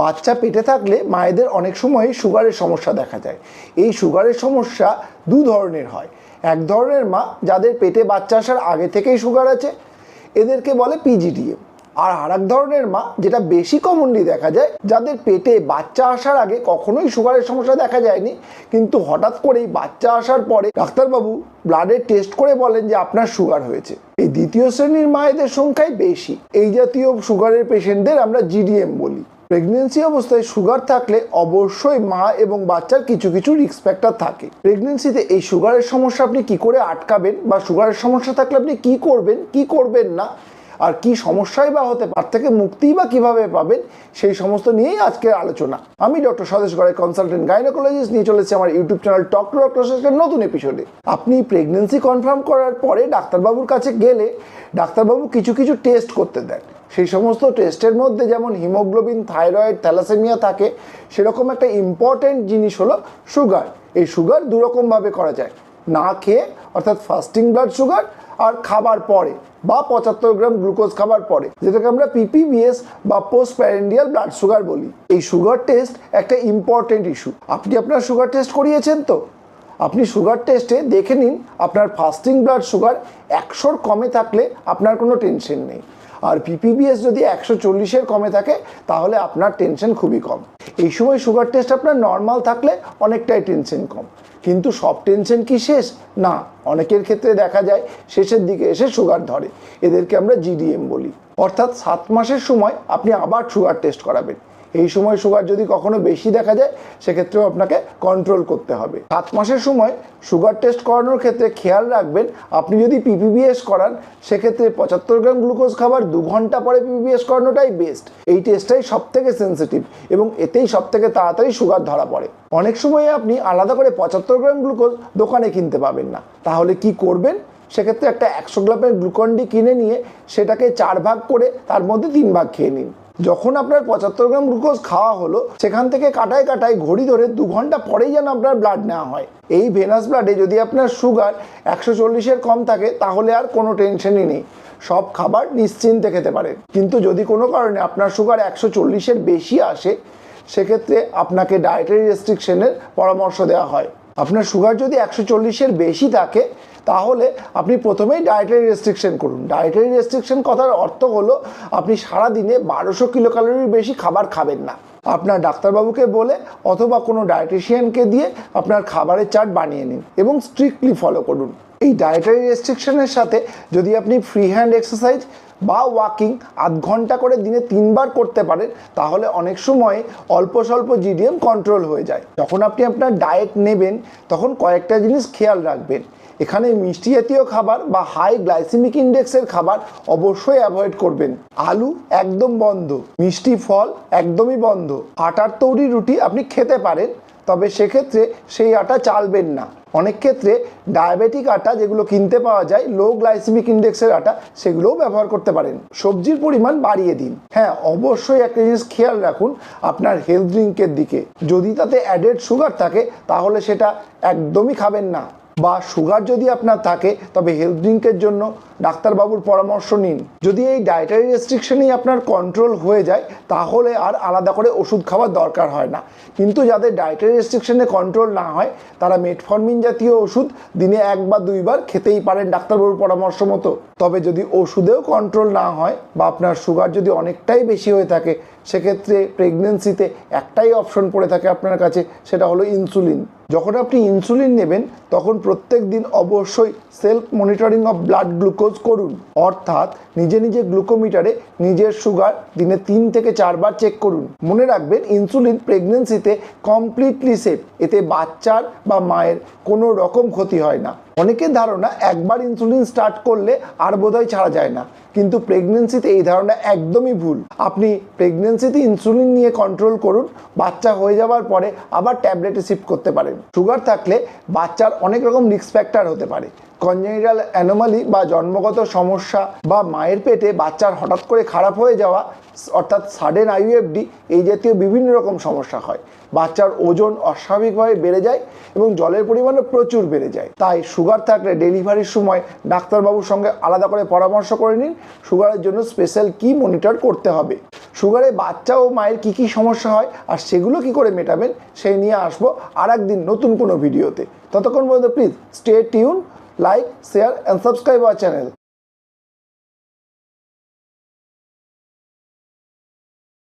বাচ্চা পেটে থাকলে মায়েদের অনেক সময় সুগারের সমস্যা দেখা যায়। এই সুগারের সমস্যা দু ধরনের হয়। এক ধরনের মা, যাদের পেটে বাচ্চা আসার আগে থেকেই সুগার আছে, এদেরকে বলে পিজিডিএম আর আরেক ধরনের মা, যেটা বেশি কমনলি দেখা যায়, যাদের পেটে বাচ্চা আসার আগে কখনোই সুগারের সমস্যা দেখা যায়নি, কিন্তু হঠাৎ করেই বাচ্চা আসার পরে ডাক্তারবাবু ব্লাডের টেস্ট করে বলেন যে আপনার সুগার হয়েছে। এই দ্বিতীয় শ্রেণির মায়েদের সংখ্যাই বেশি। এই জাতীয় সুগারের পেশেন্টদের আমরা জিডিএম বলি। প্রেগনেন্সি অবস্থায় সুগার থাকলে অবশ্যই মা এবং বাচ্চার কিছু কিছু রিস্ক ফ্যাক্টর থাকে। প্রেগনেন্সিতে এই সুগারের সমস্যা আপনি কি করে আটকাবেন বা সুগারের সমস্যা থাকলে আপনি কি করবেন কি করবেন না আর কি সমস্যাই বা হতে পার থেকে মুক্তিই বা কীভাবে পাবেন, সেই সমস্ত নিয়েই আজকের আলোচনা। আমি ডক্টর স্বদেশ গড়ের কনসালটেন্ট গাইনোকোলজিস্ট নিয়ে চলেছি আমার YouTube channel talk to doctor নতুন এপিসোডে আপনি প্রেগনেন্সি কনফার্ম করার পরে ডাক্তারবাবুর কাছে গেলে, ডাক্তারবাবু কিছু কিছু টেস্ট করতে দেন। সেই সমস্ত টেস্টের মধ্যে যেমন হিমোগ্লোবিন থাইরয়েড থ্যালাসেমিয়া থাকে, সেরকম একটা ইম্পর্ট্যান্ট জিনিস হলো সুগার এই সুগার দুরকমভাবে করা যায়। না খেয়ে, অর্থাৎ ফাস্টিং ব্লাড সুগার আর খাবার পরে বা পঁচাত্তর গ্রাম গ্লুকোজ খাবার পরে, যেটাকে আমরা পিপিবিএস বা পোস্ট প্যারেন্ডিয়াল ব্লাড সুগার বলি। এই সুগার টেস্ট একটা ইম্পর্টেন্ট ইস্যু আপনি আপনার সুগার টেস্ট করিয়েছেন তো? আপনি সুগার টেস্টে দেখে নিন আপনার ফাস্টিং ব্লাড সুগার একশোর কমে থাকলে আপনার কোনো টেনশন নেই। আর পিপিবিএস যদি একশো চল্লিশের কমে থাকে, তাহলে আপনার টেনশন খুবই কম। এই সময় সুগার টেস্ট আপনার নর্মাল থাকলে অনেকটাই টেনশন কম। কিন্তু সব টেনশন কি শেষ? না, অনেকের ক্ষেত্রে দেখা যায় শেষের দিকে এসে সুগার ধরে। এদেরকে আমরা জিডিএম বলি। অর্থাৎ সাত মাসের সময় আপনি আবার সুগার টেস্ট করাবেন। এই সময় সুগার যদি কখনো বেশি দেখা যায়, সেক্ষেত্রেও আপনাকে কন্ট্রোল করতে হবে। সাত মাসের সময় সুগার টেস্ট করানোর ক্ষেত্রে খেয়াল রাখবেন, আপনি যদি পিপিবিএস করান, সেক্ষেত্রে পঁচাত্তর গ্রাম গ্লুকোজ খাবার দু ঘণ্টা পরে পিপিবিএস করানোটাই বেস্ট এই টেস্টটাই সব থেকে সেন্সিটিভ এবং এতেই সব থেকে তাড়াতাড়ি সুগার ধরা পড়ে। অনেক সময় আপনি আলাদা করে পঁচাত্তর গ্রাম গ্লুকোজ দোকানে কিনতে পাবেন না। তাহলে কি করবেন? সেক্ষেত্রে একটা একশো গ্রামের গ্লুকন্ডি কিনে নিয়ে সেটাকে চার ভাগ করে তার মধ্যে তিন ভাগ খেয়ে নিন। যখন আপনার পঁচাত্তর গ্রাম গ্লুকোজ খাওয়া হলো, সেখান থেকে কাটায় কাটায় ঘড়ি ধরে দু ঘণ্টা পরেই যেন আপনার ব্লাড নেওয়া হয়। এই ভেনাস ব্লাডে যদি আপনার সুগার একশো চল্লিশের কম থাকে, তাহলে আর কোনো টেনশনই নেই। সব খাবার নিশ্চিন্তে খেতে পারেন। কিন্তু যদি কোনো কারণে আপনার সুগার একশো চল্লিশের বেশি আসে, সেক্ষেত্রে আপনাকে ডায়েটারি রেস্ট্রিকশনের পরামর্শ দেওয়া হয়। আপনার সুগার যদি একশো চল্লিশের বেশি থাকে, তাহলে আপনি প্রথমেই ডায়েটারি রেস্ট্রিকশন করুন। ডায়েটারি রেস্ট্রিকশন কথার অর্থ হলো, আপনি সারা দিনে বারোশো কিলো ক্যালোরির বেশি খাবার খাবেন না। আপনার ডাক্তারবাবুকে বলে, অথবা কোনো ডায়েটিশিয়ানকে দিয়ে আপনার খাবারের চার্ট বানিয়ে নিন এবং স্ট্রিক্টলি ফলো করুন। এই ডায়েটারি রেস্ট্রিকশনের সাথে যদি আপনি ফ্রি হ্যান্ড এক্সারসাইজ বা ওয়াকিং আধ ঘণ্টা করে দিনে তিনবার করতে পারেন, তাহলে অনেক সময় অল্প স্বল্প জিডিএম কন্ট্রোল হয়ে যায়। যখন আপনি আপনার ডায়েট নেবেন, তখন কয়েকটা জিনিস খেয়াল রাখবেন। এখানে মিষ্টি জাতীয় খাবার বা হাই গ্লাইসেমিক ইন্ডেক্সের খাবার অবশ্যই অ্যাভয়েড করবেন। আলু একদম বন্ধ, মিষ্টি ফল একদমই বন্ধ। আটার তৈরি রুটি আপনি খেতে পারেন, তবে সেক্ষেত্রে সেই আটা চালবেন না। অনেক ক্ষেত্রে ডায়াবেটিক আটা যেগুলো কিনতে পাওয়া যায় লো গ্লাইসেমিক ইন্ডেক্সের আটা, সেগুলোও ব্যবহার করতে পারেন। সবজির পরিমাণ বাড়িয়ে দিন। হ্যাঁ অবশ্যই একটা জিনিস খেয়াল রাখুন আপনার হেলথ ড্রিঙ্কের দিকে। যদি তাতে অ্যাডেড সুগার থাকে, তাহলে সেটা একদমই খাবেন না। বা সুগার যদি আপনার থাকে, তবে হেলথ ড্রিঙ্কের জন্য ডাক্তারবাবুর পরামর্শ নিন। যদি এই ডায়েটারি রেস্ট্রিকশনই আপনার কন্ট্রোল হয়ে যায়, তাহলে আর আলাদা করে ওষুধ খাওয়ার দরকার হয় না। কিন্তু যাদের ডায়েটারি রেস্ট্রিকশনে কন্ট্রোল না হয়, তারা মেটফরমিন জাতীয় ওষুধ দিনে এক বা দুইবার খেতেই পারেন ডাক্তারবাবুর পরামর্শ মতো। তবে যদি ওষুধেও কন্ট্রোল না হয় বা আপনার সুগার যদি অনেকটাই বেশি হয়ে থাকে, সেক্ষেত্রে প্রেগনেন্সিতে একটাই অপশন পড়ে থাকে আপনার কাছে, সেটা হলো ইনসুলিন যখন আপনি ইনসুলিন নেবেন, তখন প্রত্যেক দিন অবশ্যই self monitoring of blood glucose করুন। অর্থাৎ নিজে নিজে গ্লুকোমিটারে নিজের সুগার দিনে তিন থেকে চারবার চেক করুন। মনে রাখবেন ইনসুলিন প্রেগনেন্সিতে কমপ্লিটলি সেফ এতে বাচ্চার বা মায়ের কোনো রকম ক্ষতি হয় না। অনেকের ধারণা একবার ইনসুলিন স্টার্ট করলে আর বোধহয় ছাড়া যায় না। কিন্তু প্রেগনেন্সিতে এই ধারণা একদমই ভুল। আপনি প্রেগনেন্সিতে ইনসুলিন নিয়ে কন্ট্রোল করুন, বাচ্চা হয়ে যাওয়ার পরে আবার ট্যাবলেটে শিফট করতে পারেন। সুগার থাকলে বাচ্চার অনেক রকম রিস্ক ফ্যাক্টর হতে পারে। কনজেনিটাল অ্যানোমালি বা জন্মগত সমস্যা বা মায়ের পেটে বাচ্চার হঠাৎ করে খারাপ হয়ে যাওয়া, অর্থাৎ সাডেন আইউএফডি এই জাতীয় বিভিন্ন রকম সমস্যা হয়। বাচ্চার ওজন অস্বাভাবিকভাবে বেড়ে যায় এবং জলের পরিমাণও প্রচুর বেড়ে যায়। তাই সুগার থাকলে ডেলিভারির সময় ডাক্তারবাবুর সঙ্গে আলাদা করে পরামর্শ করে নিন। সুগারের জন্য স্পেশাল কি মনিটর করতে হবে? সুগারে বাচ্চা ও মায়ের কী কী সমস্যা হয় আর সেগুলো কি করে মেটাবেন, সেই নিয়ে আসব আর একদিন নতুন কোনো ভিডিওতে। ততক্ষণ পর্যন্ত please stay tune like share and subscribe our channel.